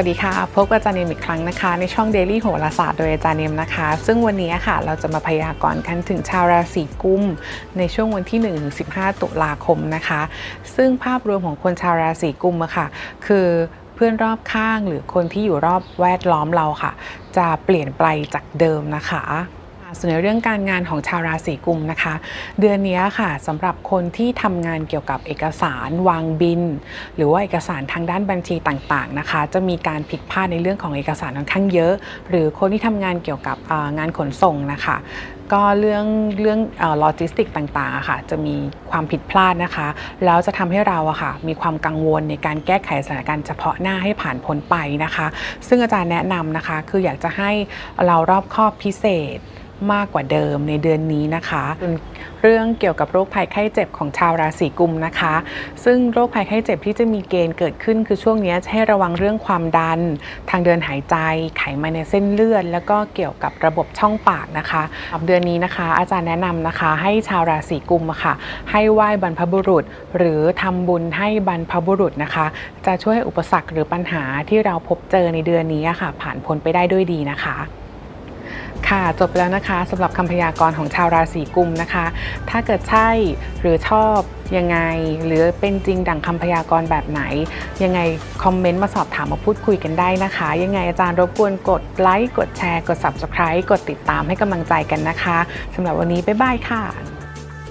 วัสดีค่ะ พบกับอาจารย์เนมอีกครั้งนะคะ ในช่อง Daily โหราศาสตร์โดยอาจารย์เนมนะคะ ซึ่งวันนี้ค่ะ เราจะมาพยากรณ์กันถึงชาวราศีกุม ในช่วงวันที่1-15 ตุลาคมนะคะ ซึ่งภาพรวมของคนชาวราศีกุมอะค่ะ คือเพื่อนรอบข้างหรือคนที่อยู่รอบแวดล้อมเราค่ะ จะเปลี่ยนไปจากเดิมนะคะ ส่วนในเรื่องการงานของชาวราศีกุมนะคะ เดือนนี้ค่ะสำหรับคนที่ทำงานเกี่ยวกับเอกสารวางบิน หรือว่าเอกสารทางด้านบัญชีต่างๆนะคะ จะมีการผิดพลาดในเรื่องของเอกสารค่อนข้างเยอะ หรือคนที่ทำงานเกี่ยวกับงานขนส่งนะคะก็เรื่องเรื่องโลจิสติกต่างๆค่ะจะมีความผิดพลาดนะคะ แล้วจะทำให้เราอะค่ะมีความกังวลในการแก้ไขสถานการณ์เฉพาะหน้าให้ผ่านพ้นไปนะคะ ซึ่งอาจารย์แนะนำนะคะ คืออยากจะให้เรารอบคอบพิเศษ มากกว่าเดิมในเดือนนี้นะคะเป็นเรื่องเกี่ยวกับโรคภัยไข้เจ็บของชาวราศีกุมนะคะ ซึ่งโรคภัยไข้เจ็บที่จะมีเกณฑ์เกิดขึ้นคือช่วงนี้จะให้ระวังเรื่องความดัน ทางเดินหายใจ ไขมันในเส้นเลือด แล้วก็เกี่ยวกับระบบช่องปากนะคะสำหรับเดือนนี้นะคะ อาจารย์แนะนำนะคะ ให้ชาวราศีกุมอะค่ะ ให้ไหว้บรรพบุรุษ หรือทำบุญให้บรรพบุรุษนะคะ จะช่วยให้อุปสรรคหรือปัญหาที่เราพบเจอในเดือนนี้อะค่ะ ผ่านพ้นไปได้ด้วยดีนะคะ ค่ะจบไปแล้วนะคะสำหรับคำพยากรณ์ของชาวราศีกุมนะคะ ถ้าเกิดใช่หรือชอบยังไง หรือเป็นจริงดังคำพยากรณ์แบบไหน ยังไงคอมเมนต์มาสอบถามมาพูดคุยกันได้นะคะ ยังไงอาจารย์รบกวนกดไลค์กดแชร์ กด Subscribe กดติดตามให้กำลังใจกันนะคะสำหรับวันนี้บ๊ายบายค่ะ